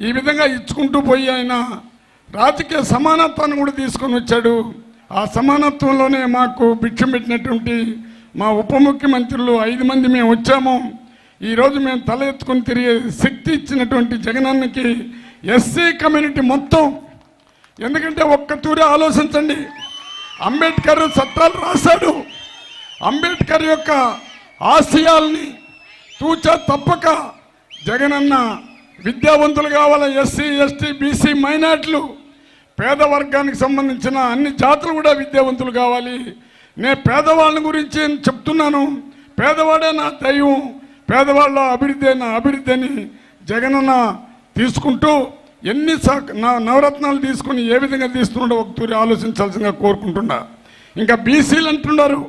ఈ విధంగా ఇచ్చుకుంటూ పోయి ఆయన రాజకీయ సమానత్వాన్ని కూడా తీసుకొని వచ్చాడు. ఆ సమానత్వంలోనే మాకు భిక్షం పెట్టినటువంటి మా ఉప ముఖ్యమంత్రులు ఐదు మంది మేము వచ్చాము. ఈరోజు మేము తల ఎత్తుకొని తిరిగే శక్తి ఇచ్చినటువంటి జగనన్నకి ఎస్సీ కమ్యూనిటీ మొత్తం. ఎందుకంటే ఒక్క తూరి ఆలోచించండి. అంబేద్కర్ చట్టాలు రాశాడు. అంబేద్కర్ యొక్క ఆశయాల్ని తూచా తప్పక జగనన్న విద్యావంతులు కావాలా ఎస్సీ ఎస్టీ బీసీ మైనార్టీలు? పేద వర్గానికి సంబంధించిన అన్ని జాతులు కూడా విద్యావంతులు కావాలి. నేను పేదవాళ్ళని గురించి చెప్తున్నాను. పేదవాడే నా దైవం. పేదవాళ్ళ అభివృద్ధి నా అభివృద్ధి అని జగనన్న తీసుకుంటూ ఎన్ని సా- నా- నవరత్నాలు తీసుకుని ఏ విధంగా తీసుకున్నాడో ఒక తూరి ఆలోచించాల్సిందిగా కోరుకుంటున్నా. ఇంకా బీసీలు అంటున్నారు.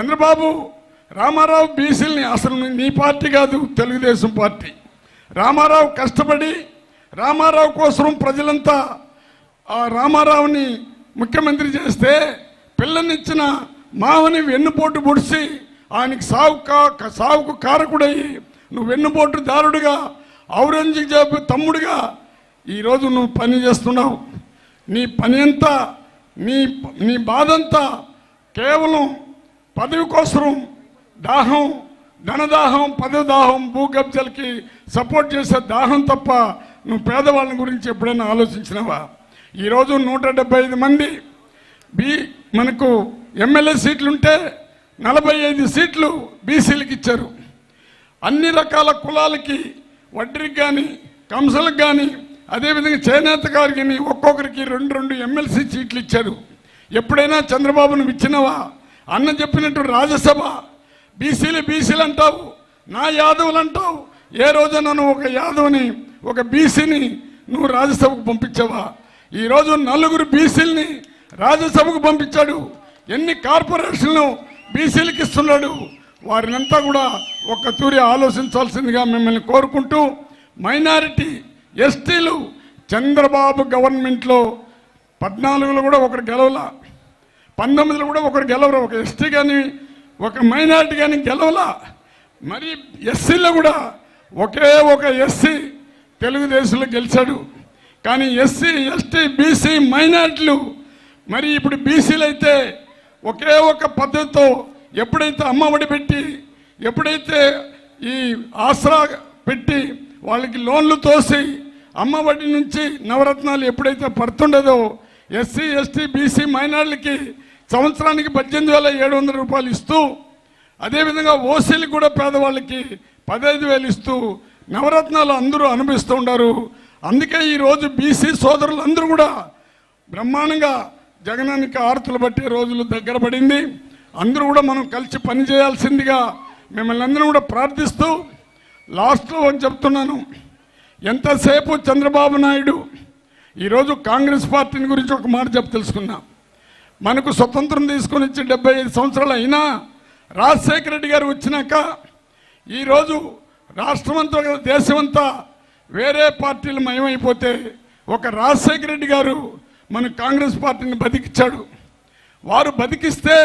చంద్రబాబు రామారావు బీసీలని అసలు నీ పార్టీ కాదు తెలుగుదేశం పార్టీ. రామారావు కష్టపడి రామారావు కోసం ప్రజలంతా ఆ రామారావుని ముఖ్యమంత్రి చేస్తే పిల్లనిచ్చిన మావని వెన్నుపోటు పొడిచి ఆయనకి సాగు కా సావుకు కారకుడయి నువ్వు వెన్నుపోటు దారుడుగా ఔరంగజేబు తమ్ముడుగా ఈరోజు నువ్వు పని చేస్తున్నావు. నీ పని అంతా నీ నీ బాధంతా కేవలం పదవి కోసం దాహం ధనదాహం పదదాహం దాహం భూకబ్జలకి సపోర్ట్ చేసే దాహం తప్ప నువ్వు పేదవాళ్ళ గురించి ఎప్పుడైనా ఆలోచించినావా? ఈరోజు నూట డెబ్బై ఐదు మంది బీ మనకు ఎమ్మెల్యే సీట్లుంటే నలభై ఐదు సీట్లు బీసీలకు ఇచ్చారు. అన్ని రకాల కులాలకి వడ్డీకి కానీ కంసలకు కానీ అదేవిధంగా చేనేత గారికి కానీ ఒక్కొక్కరికి రెండు రెండు ఎమ్మెల్సీ సీట్లు ఇచ్చారు. ఎప్పుడైనా చంద్రబాబును ఇచ్చినవా అన్న చెప్పినట్టు రాజ్యసభ బీసీలు బీసీలు అంటావు నా యాదవులు అంటావు ఏ రోజు నువ్వు ఒక యాదవ్ని ఒక బీసీని నువ్వు రాజ్యసభకు పంపించావా? ఈరోజు నలుగురు బీసీలని రాజ్యసభకు పంపించాడు. ఎన్ని కార్పొరేషన్లు బీసీలకు ఇస్తున్నాడు? వారినంతా కూడా ఒక్క తూరి ఆలోచించాల్సిందిగా మిమ్మల్ని కోరుకుంటూ మైనారిటీ ఎస్టీలు చంద్రబాబు గవర్నమెంట్లో పద్నాలుగులో కూడా ఒకరు గెలవలా పంతొమ్మిదిలో కూడా ఒకరు గెలవరు? ఒక ఎస్టీ కానీ ఒక మైనార్టీ కానీ గెలవలా? మరి ఎస్సీలో కూడా ఒకే ఒక ఎస్సీ తెలుగుదేశంలో గెలిచాడు. కానీ ఎస్సీ ఎస్టీ బీసీ మైనార్టీలు మరి ఇప్పుడు బీసీలు అయితే ఒకే ఒక పద్ధతితో ఎప్పుడైతే అమ్మఒడి పెట్టి ఎప్పుడైతే ఈ ఆసరా పెట్టి వాళ్ళకి లోన్లు తోసి అమ్మఒడి నుంచి నవరత్నాలు ఎప్పుడైతే పడుతుండదో ఎస్సీ ఎస్టీ బీసీ మైనార్టీలకి సంవత్సరానికి పద్దెనిమిది వేల ఏడు వందల రూపాయలు ఇస్తూ అదేవిధంగా ఓసీలకు కూడా పేదవాళ్ళకి పదహైదు వేలు ఇస్తూ నవరత్నాలు అందరూ అనుభవిస్తూ ఉన్నారు అందుకే ఈరోజు బీసీ సోదరులు అందరూ కూడా బ్రహ్మాండంగా జగనానికి ఆరతులు పట్టే రోజులు దగ్గర పడింది. అందరూ కూడా మనం కలిసి పనిచేయాల్సిందిగా మిమ్మల్ని అందరూ కూడా ప్రార్థిస్తూ లాస్ట్లో అని చెప్తున్నాను. ఎంతసేపు చంద్రబాబు నాయుడు? ఈరోజు కాంగ్రెస్ పార్టీని గురించి ఒక మాట చెప్పి తెలుసుకున్నాం మనకు స్వతంత్రం తీసుకొని వచ్చి డెబ్బై ఐదు సంవత్సరాలు అయినా రాజశేఖర రెడ్డి గారు వచ్చినాక ఈరోజు రాష్ట్రమంతా దేశమంతా వేరే పార్టీలు మయమైపోతే ఒక రాజశేఖర రెడ్డి గారు మన కాంగ్రెస్ పార్టీని బతికిచ్చాడు. వారు బతికిస్తే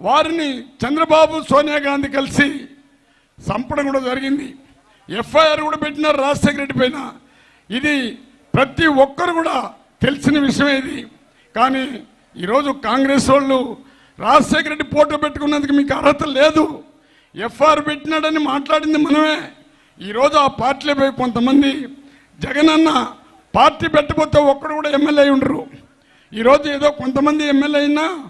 వారిని చంద్రబాబు సోనియా గాంధీ కలిసి చంపడం కూడా జరిగింది. ఎఫ్ఐఆర్ కూడా పెట్టినారు రాజశేఖర రెడ్డి పైన. ఇది ప్రతి ఒక్కరు కూడా తెలిసిన విషయం ఇది. కానీ ఈరోజు కాంగ్రెస్ వాళ్ళు రాజశేఖర రెడ్డి పోటీ పెట్టుకున్నందుకు మీకు అర్హత లేదు. ఎఫ్ఆర్ పెట్టినాడని మాట్లాడింది మనమే. ఈరోజు ఆ పార్టీలపై కొంతమంది జగన్ అన్న పార్టీ పెట్టబోతే ఒక్కడు కూడా ఎమ్మెల్యే ఉండరు. ఈరోజు ఏదో కొంతమంది ఎమ్మెల్యే అయినా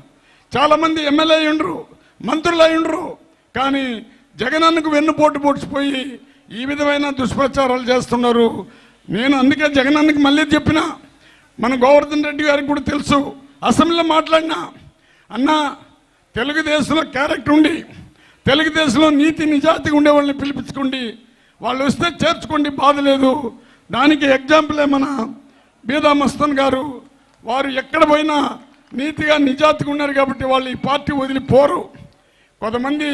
చాలామంది ఎమ్మెల్యే అయి ఉండరు మంత్రులు అయి ఉండరు. కానీ జగనన్నకు వెన్నుపోటు పొడిచిపోయి ఈ విధమైన దుష్ప్రచారాలు చేస్తున్నారు. నేను అందుకే జగనన్నకి మళ్ళీ చెప్పిన. మన గోవర్ధన్ రెడ్డి గారికి కూడా తెలుసు. అసెంబ్లీలో మాట్లాడినా అన్న తెలుగుదేశంలో క్యారెక్టర్ ఉండి తెలుగుదేశంలో నీతి నిజాతిగా ఉండే వాళ్ళని పిలిపించుకోండి వాళ్ళు వస్తే చేర్చుకోండి బాధ లేదు. దానికి ఎగ్జాంపులే మన బీదా మస్తన్ గారు వారు ఎక్కడ పోయినా నీతిగా నిజాతిగా ఉన్నారు కాబట్టి వాళ్ళు ఈ పార్టీ వదిలిపోరు కొంతమంది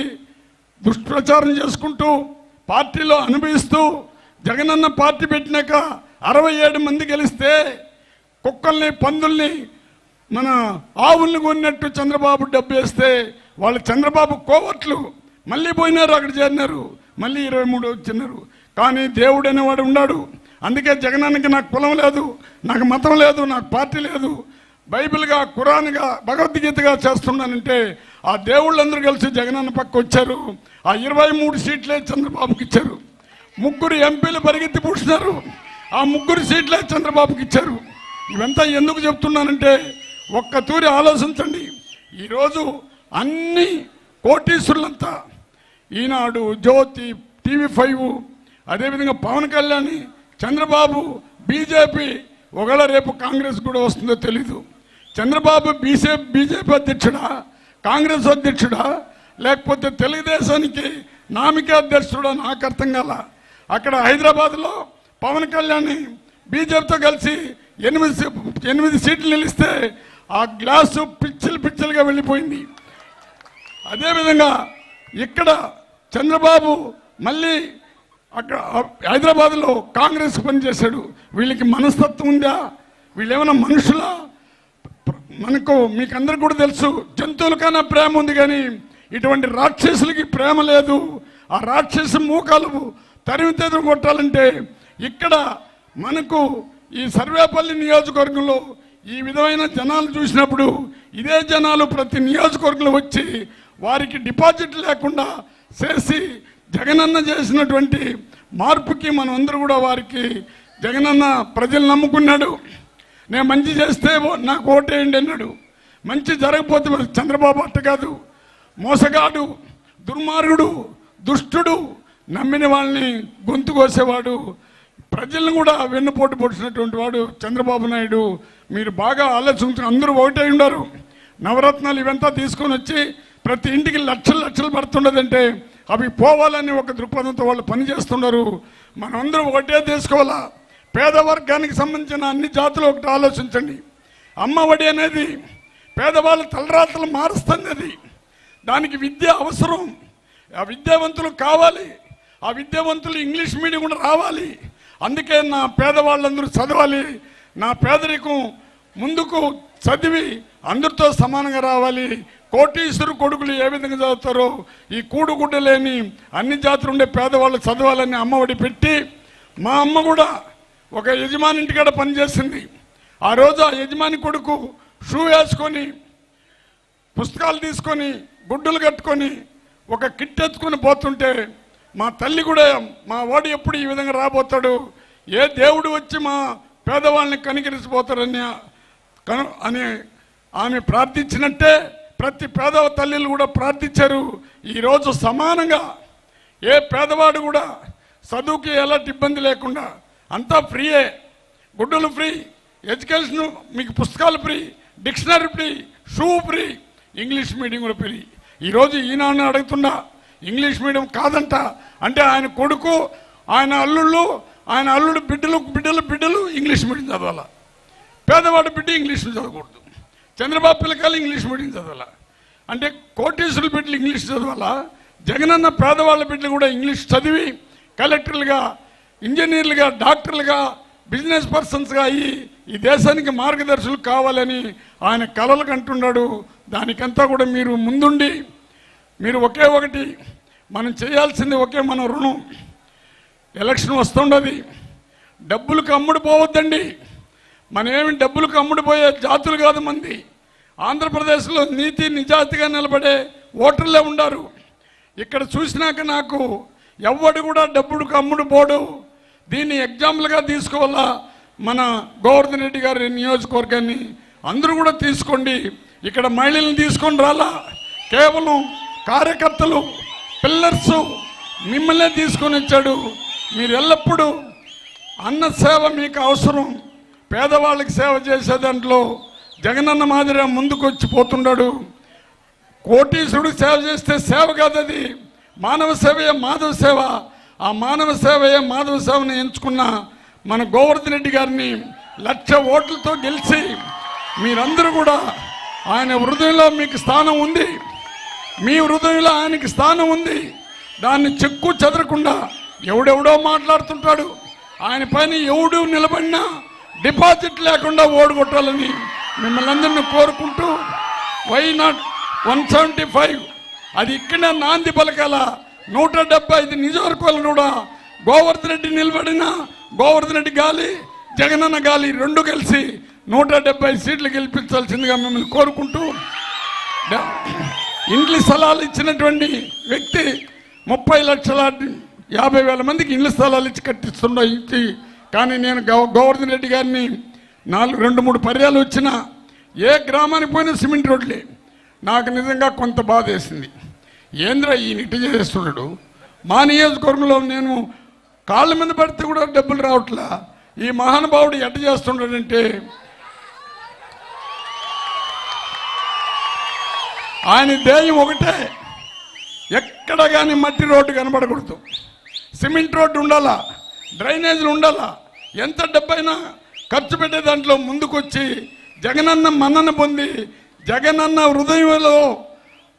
దుష్ప్రచారం చేసుకుంటూ పార్టీలో అనుభవిస్తూ జగనన్న పార్టీ పెట్టినాక అరవై ఏడు మంది గెలిస్తే కుక్కల్ని పందుల్ని మన ఆవుల్ని కొన్నట్టు చంద్రబాబు డబ్బు వేస్తే వాళ్ళు చంద్రబాబు కోవట్లు మళ్ళీ పోయినారు అక్కడ చేరినారు. మళ్ళీ ఇరవై మూడు వచ్చినారు. కానీ దేవుడు అనేవాడు ఉన్నాడు. అందుకే జగనానికి నాకు కులం లేదు నాకు మతం లేదు నాకు పార్టీ లేదు. బైబిల్గా ఖురాన్గా భగవద్గీతగా చేస్తున్నానంటే ఆ దేవుళ్ళందరూ కలిసి జగనన్న పక్క వచ్చారు. ఆ ఇరవై మూడు సీట్లే చంద్రబాబుకి ఇచ్చారు. ముగ్గురు ఎంపీలు పరిగెత్తి పూడ్చినారు. ఆ ముగ్గురు సీట్లే చంద్రబాబుకి ఇచ్చారు. ఇవంతా ఎందుకు చెప్తున్నానంటే ఒక్క తూరి ఆలోచించండి. ఈరోజు అన్ని కోటీశ్వరులంతా ఈనాడు జ్యోతి టీవీ ఫైవ్ అదేవిధంగా పవన్ కళ్యాణ్ చంద్రబాబు బీజేపీ ఒకవేళ రేపు కాంగ్రెస్ కూడా వస్తుందో తెలీదు. చంద్రబాబు బీసే బీజేపీ అధ్యక్షుడా కాంగ్రెస్ అధ్యక్షుడా లేకపోతే తెలుగుదేశానికి నామిక అధ్యక్షుడా నాకు అర్థం కాల. అక్కడ హైదరాబాద్లో పవన్ కళ్యాణ్ బీజేపీతో కలిసి ఎనిమిది ఎనిమిది సీట్లు నిలిస్తే ఆ గ్లాసు పిచ్చిలు పిచ్చిలుగా వెళ్ళిపోయింది. అదేవిధంగా ఇక్కడ చంద్రబాబు మళ్ళీ అక్కడ హైదరాబాద్లో కాంగ్రెస్ పనిచేశాడు. వీళ్ళకి మనస్తత్వం ఉందా? వీళ్ళేమైనా మనుషులా? మనకు మీకు అందరికి కూడా తెలుసు జంతువులకైనా ప్రేమ ఉంది కానీ ఇటువంటి రాక్షసులకి ప్రేమ లేదు. ఆ రాక్షస మూకాలు తరిమి తెదురు కొట్టాలంటే ఇక్కడ మనకు ఈ సర్వేపల్లి నియోజకవర్గంలో ఈ విధమైన జనాలు చూసినప్పుడు ఇదే జనాలు ప్రతి నియోజకవర్గంలో వచ్చి వారికి డిపాజిట్ లేకుండా చేసి జగనన్న చేసినటువంటి మార్పుకి మనం అందరూ కూడా వారికి జగనన్న ప్రజలు నమ్ముకున్నాడు. నేను మంచి చేస్తే ఓ- నాకు ఓటేయండి అన్నాడు. మంచి జరగకపోతే చంద్రబాబు అట్ట కాదు. మోసగాడు దుర్మార్గుడు దుష్టుడు నమ్మిన వాళ్ళని గొంతు కోసేవాడు ప్రజలను కూడా వెన్నుపోటు పొడిచినటువంటి వాడు చంద్రబాబు నాయుడు. మీరు బాగా ఆలోచించు అందరూ ఒకటే ఉన్నారు నవరత్నాలు ఇవంతా తీసుకొని వచ్చి ప్రతి ఇంటికి లక్షలు లక్షలు పడుతుండదంటే అవి పోవాలని ఒక దృక్పథంతో వాళ్ళు పనిచేస్తున్నారు మనందరూ ఒకటే తీసుకోవాలా? పేద వర్గానికి సంబంధించిన అన్ని జాతులు ఒకటి ఆలోచించండి. అమ్మ ఒడి అనేది పేదవాళ్ళ తలరాతలు మారుస్తుంది అది. దానికి విద్య అవసరం. ఆ విద్యావంతులు కావాలి. ఆ విద్యావంతులు ఇంగ్లీష్ మీడియం కూడా రావాలి. అందుకే నా పేదవాళ్ళందరూ చదవాలి. నా పేదరికం ముందుకు చదివి అందరితో సమానంగా రావాలి. కోటీశ్వరు కొడుకులు ఏ విధంగా చదువుతారో ఈ కూడుగుడ్డ లేని అన్ని జాతులు ఉండే పేదవాళ్ళు చదవాలని అమ్మఒడి పెట్టి మా అమ్మ కూడా ఒక యజమాని ఇంటికాడ పనిచేసింది ఆ రోజు ఆ యజమాని కొడుకు షూ వేసుకొని పుస్తకాలు తీసుకొని గుడ్డలు కట్టుకొని ఒక కిట్ ఎత్తుకొని పోతుంటే మా తల్లి కూడా మా వాడు ఎప్పుడు ఈ విధంగా రాబోతాడు? ఏ దేవుడు వచ్చి మా పేదవాళ్ళని కనికరించిపోతారని కను అని ఆమె ప్రార్థించినట్టే ప్రతి పేదవ తల్లిలు కూడా ప్రార్థించారు. ఈరోజు సమానంగా ఏ పేదవాడు కూడా చదువుకి ఎలాంటి ఇబ్బంది లేకుండా అంతా ఫ్రీయే. గుడ్డలు ఫ్రీ ఎడ్యుకేషన్ మీకు పుస్తకాలు free dictionary free shoe free English medium కూడా ఫ్రీ. ఈరోజు ఈనాడు అడుగుతున్నా ఇంగ్లీష్ మీడియం కాదంట. అంటే ఆయన కొడుకు ఆయన అల్లుళ్ళు ఆయన అల్లుడు బిడ్డలు బిడ్డలు బిడ్డలు ఇంగ్లీష్ మీడియం చదవాలా? పేదవాడు బిడ్డ ఇంగ్లీష్ చదవకూడదు. చంద్రబాబు పిల్లకాయలు ఇంగ్లీష్ మీడియం చదవాలా? అంటే కోటేశ్వరుల బిడ్డలు ఇంగ్లీష్ చదవాలా? జగనన్న పేదవాళ్ళ బిడ్డలు కూడా ఇంగ్లీష్ చదివి కలెక్టర్లుగా ఇంజనీర్లుగా డాక్టర్లుగా బిజినెస్ పర్సన్స్గా అయ్యి ఈ దేశానికి మార్గదర్శులు కావాలని ఆయన కలలు కంటున్నాడు. దానికంతా కూడా మీరు ముందుండి మీరు ఒకే ఒకటి మనం చేయాల్సింది ఒకే మన రుణం. ఎలక్షన్ వస్తుండదు. డబ్బులకు అమ్ముడు పోవద్దండి. మనమేమి డబ్బులకు అమ్ముడుపోయే జాతులు కాదు మంది. ఆంధ్రప్రదేశ్లో నీతి నిజాతిగా నిలబడే ఓటర్లే ఉండారు. ఇక్కడ చూసినాక నాకు ఎవ్వడు కూడా డబ్బుడుకు అమ్ముడు పోడు. దీన్ని ఎగ్జాంపుల్గా తీసుకోవాలా మన గోవర్ధన్ రెడ్డి గారి నియోజకవర్గాన్ని అందరూ కూడా తీసుకోండి. ఇక్కడ మహిళల్ని తీసుకొని రాలా. కేవలం కార్యకర్తలు పిల్లర్స్ మిమ్మల్నే తీసుకొని వచ్చాడు. మీరు ఎల్లప్పుడూ అన్న సేవ మీకు అవసరం. పేదవాళ్ళకి సేవ చేసే దాంట్లో జగనన్న మాదిరి ముందుకు వచ్చి పోతున్నాడు సేవ చేస్తే సేవ కాదు అది మానవ సేవయే మాధవ సేవ. ఆ మానవ సేవయే మాధవ సేవను ఎంచుకున్న మన గోవర్ధన్ రెడ్డి గారిని లక్ష ఓట్లతో గెలిచి మీరందరూ కూడా ఆయన హృదయంలో మీకు స్థానం ఉంది. మీ హృదయంలో ఆయనకి స్థానం ఉంది. దాన్ని చెక్కు చెదరకుండా ఎవడెవడో మాట్లాడుతుంటాడు. ఆయన పైన ఎవడు నిలబడినా డిపాజిట్ లేకుండా ఓడగొట్టాలని మిమ్మల్ని అందరినీ కోరుకుంటూ why not one seventy five? అది ఇక్కడ నాంది పలకాల. నూట డెబ్బై ఐదు నియోజకవర్గాలు కూడా గోవర్ధన్ రెడ్డి నిలబడిన గోవర్ధన్ రెడ్డి గాలి జగనన్న గాలి రెండు కలిసి నూట డెబ్బై సీట్లు గెలిపించాల్సిందిగా మిమ్మల్ని కోరుకుంటూ డ- స్థలాలు ఇచ్చినటువంటి వ్యక్తి ముప్పై లక్షల యాభై వేల మందికి ఇండ్ల స్థలాలు ఇచ్చి కట్టిస్తున్నా ఇచ్చి. కానీ నేను గో- గోవర్ధన్ రెడ్డి గారిని నాలుగు రెండు మూడు పర్యాలు వచ్చిన ఏ గ్రామానికి పోయినా సిమెంట్ రోడ్లే. నాకు నిజంగా కొంత బాధ వేసింది ఏంద్ర ఈ నిట్టు చేస్తున్నాడు? మా నియోజకవర్గంలో నేను కాళ్ళ మీద పడితే కూడా డబ్బులు రావట్లా? ఈ మహానుభావుడు ఎట్ట చేస్తున్నాడంటే ఆయన ధ్యేయం ఒకటే. ఎక్కడ కానీ మట్టి రోడ్డు కనబడకూడదు. సిమెంట్ రోడ్డు ఉండాలా? డ్రైనేజీలు ఉండాలా? ఎంత డబ్బైనా ఖర్చు పెట్టే దాంట్లో ముందుకొచ్చి జగనన్న మన్నన పొంది జగనన్న హృదయంలో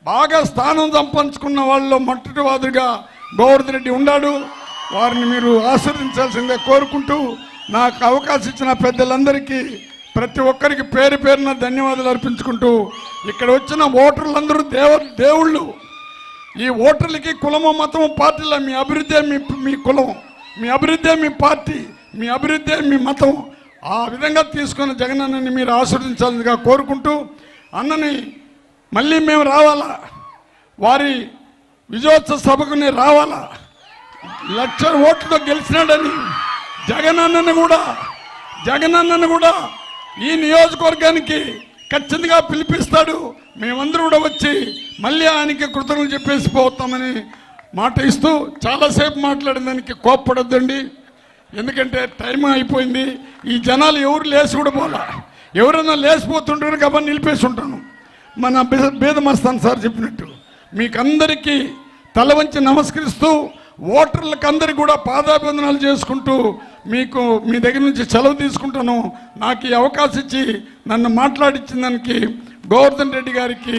బాగా స్థానం సంపాదించుకున్న వాళ్ళలో మొట్టటివాదుగా గోవర్ధన్ రెడ్డి ఉన్నాడు వారిని మీరు ఆస్వాదించాల్సిందిగా కోరుకుంటూ నాకు అవకాశం ఇచ్చిన పెద్దలందరికీ ప్రతి ఒక్కరికి పేరు పేరున ధన్యవాదాలు అర్పించుకుంటూ ఇక్కడ వచ్చిన ఓటర్లందరూ దేవ దేవుళ్ళు ఈ ఓటర్లకి కులము మతము పార్టీల మీ అభివృద్ధి మీ మీ కులం మీ అభివృద్ధి మీ పార్టీ మీ అభివృద్ధి మీ మతం. ఆ విధంగా తీసుకున్న జగనన్నని మీరు ఆశీర్వదించాలిగా కోరుకుంటూ అన్నని మళ్ళీ మేము రావాలా? వారి విజయోత్సవ సభకుని రావాలా? లక్ష ఓట్లతో గెలిచినాడని జగన్ అన్నని కూడా జగన్ జగనన్నను కూడా ఈ నియోజకవర్గానికి ఖచ్చితంగా పిలిపిస్తాడు. మేమందరూ కూడా వచ్చి మళ్ళీ ఆయనకి కృతజ్ఞతలు చెప్పేసి పోతామని మాట ఇస్తూ చాలాసేపు మాట్లాడిన దానికి కోప్పడొద్దండి. ఎందుకంటే టైం అయిపోయింది. ఈ జనాలు ఎవరు లేచి కూడా పోలా. ఎవరైనా లేచిపోతుంటారు కాబట్టి నిలిపేసి ఉంటాను. మన బే- బేదమస్తాన్ సార్ చెప్పినట్టు. మీకందరికీ తల వంచి నమస్కరిస్తూ ఓటర్లకు అందరికి కూడా పాదాభివందనాలు చేసుకుంటూ మీకు మీ దగ్గర నుంచి సెలవు తీసుకుంటాను. నాకు ఈ అవకాశం ఇచ్చి నన్ను మాట్లాడించిన దానికి గోవర్ధన్ రెడ్డి గారికి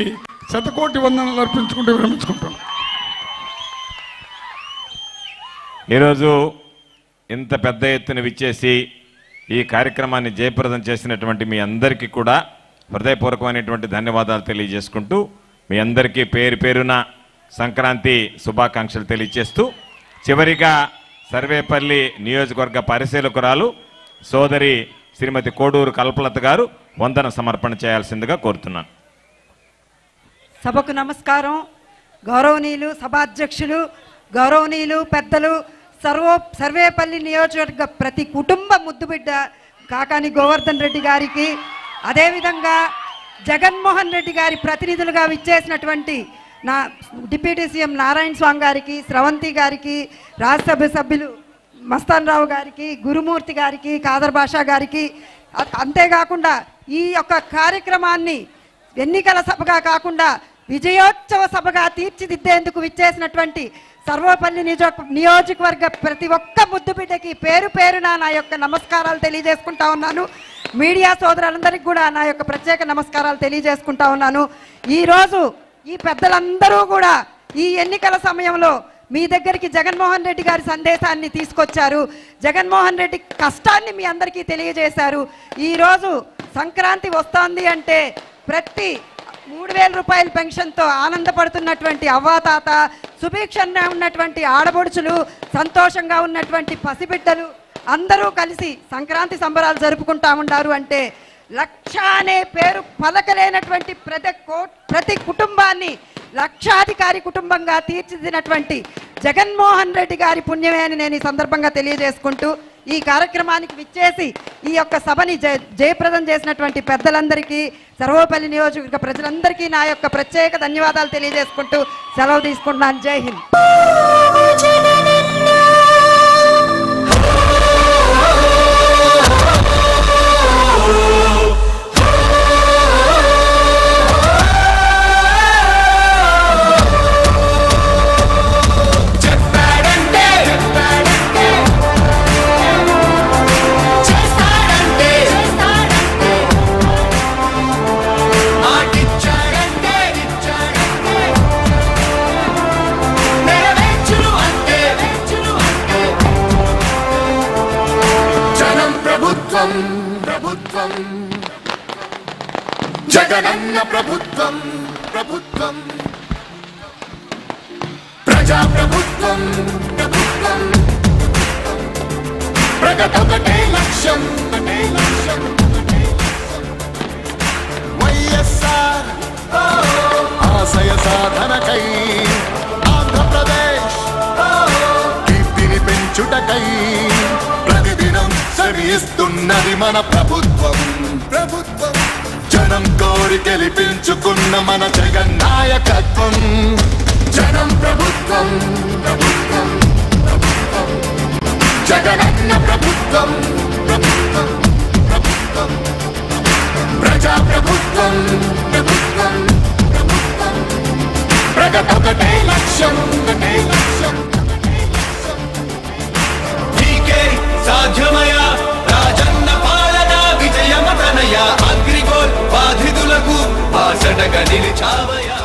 శతకోటి వందనాలు అర్పించుకుంటూ విరమించుకుంటాను. ఈరోజు ఇంత పెద్ద ఎత్తున విచ్చేసి ఈ కార్యక్రమాన్ని జయప్రదం చేసినటువంటి మీ అందరికీ కూడా హృదయపూర్వకమైనటువంటి ధన్యవాదాలు తెలియజేసుకుంటూ మీ అందరికీ పేరు పేరున సంక్రాంతి శుభాకాంక్షలు తెలియజేస్తూ చివరిగా సర్వేపల్లి నియోజకవర్గ పరిశీలకురాలు సోదరి శ్రీమతి కోడూరు కల్పలత గారు వందన సమర్పణ చేయాల్సిందిగా కోరుతున్నాను. సభకు నమస్కారం. గౌరవనీయులు సభాధ్యక్షులు గౌరవనీయులు పెద్దలు సర్వో సర్వేపల్లి నియోజకవర్గ ప్రతి కుటుంబ ముద్దుబిడ్డ కాకాని గోవర్ధన్ రెడ్డి గారికి అదేవిధంగా జగన్మోహన్ రెడ్డి గారి ప్రతినిధులుగా విచ్చేసినటువంటి నా డిప్యూటీ సీఎం నారాయణ స్వామి గారికి స్రవంతి గారికి రాజ్యసభ సభ్యులు మస్తాన్ రావు గారికి గురుమూర్తి గారికి కాదర్ బాషా గారికి అంతేకాకుండా ఈ యొక్క కార్యక్రమాన్ని ఎన్నికల సభగా కాకుండా విజయోత్సవ సభగా తీర్చిదిద్దేందుకు విచ్చేసినటువంటి సర్వపల్లి నియోజక నియోజకవర్గ ప్రతి ఒక్క ముద్దు బిడ్డకి పేరు పేరున నా యొక్క నమస్కారాలు తెలియజేసుకుంటా ఉన్నాను. మీడియా సోదరులందరికీ కూడా నా యొక్క ప్రత్యేక నమస్కారాలు తెలియజేసుకుంటా ఉన్నాను. ఈరోజు ఈ పెద్దలందరూ కూడా ఈ ఎన్నికల సమయంలో మీ దగ్గరికి జగన్మోహన్ రెడ్డి గారి సందేశాన్ని తీసుకొచ్చారు. జగన్మోహన్ రెడ్డి కష్టాన్ని మీ అందరికీ తెలియజేశారు. ఈరోజు సంక్రాంతి వస్తోంది అంటే ప్రతి మూడు వేల రూపాయల పెన్షన్తో ఆనందపడుతున్నటువంటి అవ్వాతాత సుభిక్షంగా ఉన్నటువంటి ఆడబొడుచులు సంతోషంగా ఉన్నటువంటి పసిబిడ్డలు అందరూ కలిసి సంక్రాంతి సంబరాలు జరుపుకుంటా ఉంటారు అంటే లక్ష అనే పేరు పలకలేనటువంటి ప్రతి ప్రతి కుటుంబాన్ని లక్షాధికారి కుటుంబంగా తీర్చిదిద్దినటువంటి జగన్మోహన్ రెడ్డి గారి పుణ్యమే అని నేను ఈ సందర్భంగా తెలియజేసుకుంటూ ఈ కార్యక్రమానికి విచ్చేసి ఈ యొక్క సభని జయప్రదం చేసినటువంటి పెద్దలందరికీ సర్వపల్లి నియోజకవర్గ ప్రజలందరికీ నా యొక్క ప్రత్యేక ధన్యవాదాలు తెలియజేసుకుంటూ సెలవు తీసుకుంటున్నాను. జై హింద్. జగనన్న ప్రభుత్వం ప్రభుత్వం. ప్రజా ప్రభుత్వం. ప్రభుత్వం ప్రగతొకటే లక్ష్యం ఒకటే లక్ష్యం. వైఎస్ఆర్ ఆశయ సాధనకై ఆంధ్రప్రదేశ్ కీర్తిని పెంచుటకై ప్రతిదినం శ్రమిస్తున్నది మన ప్రభుత్వం ప్రభుత్వం. జనం కోరి గెలిపించుకున్న మన జగన్ నాయకత్వం. జనం ప్రభుత్వం ప్రభుత్వం జగనన్న ప్రభుత్వం ప్రభుత్వం ప్రభుత్వం ప్రజా ప్రభుత్వం ప్రభుత్వం ప్రభుత్వం. ప్రగతొకటే లక్ష్యం ఒకటే లక్ష్యం ఒకటే లక్ష్యం. సాధ్యమయా ఆసటగా నిలిచావయా